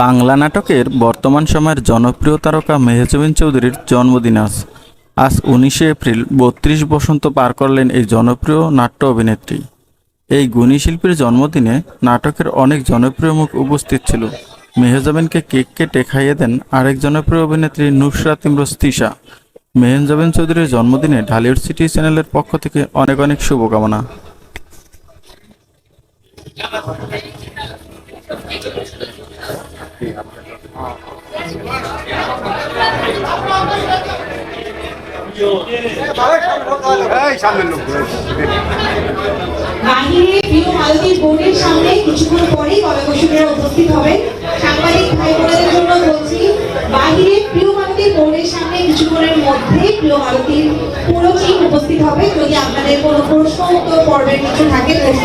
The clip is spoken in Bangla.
বাংলা নাটকের বর্তমান সময়ের জনপ্রিয় তারকা মেহজাবিন চৌধুরীর জন্মদিন আজ। আজ উনিশে এপ্রিল বত্রিশ বসন্ত পার করলেন এই জনপ্রিয় নাট্য অভিনেত্রী। এই গুণী শিল্পীর জন্মদিনে নাটকের অনেক জনপ্রিয় মুখ উপস্থিত ছিল। মেহজাবিনকে কেক কেটে খাইয়ে দেন আরেক জনপ্রিয় অভিনেত্রী নুসরাত ইমরোজ তিশা। মেহজাবিন চৌধুরীর জন্মদিনে ঢালিউড সিটি চ্যানেলের পক্ষ থেকে অনেক অনেক শুভকামনা। বাহিরে প্রিয় মালতীর বোর্ডের সামনে কিছুক্ষণ পরেই গণকৌশলীরা উপস্থিত হবেন। সাংবাদিক ভাই বোনদের জন্য বলছি বাহিরে প্রিয় মালতীর বোর্ডের সামনে কিছুক্ষণের মধ্যে প্রিয় মালতীর পুরো টিম উপস্থিত হবে। যদি আপনাদের কোনো প্রশ্ন, উত্তর, পর্বের কিছু থাকে, প্রশ্ন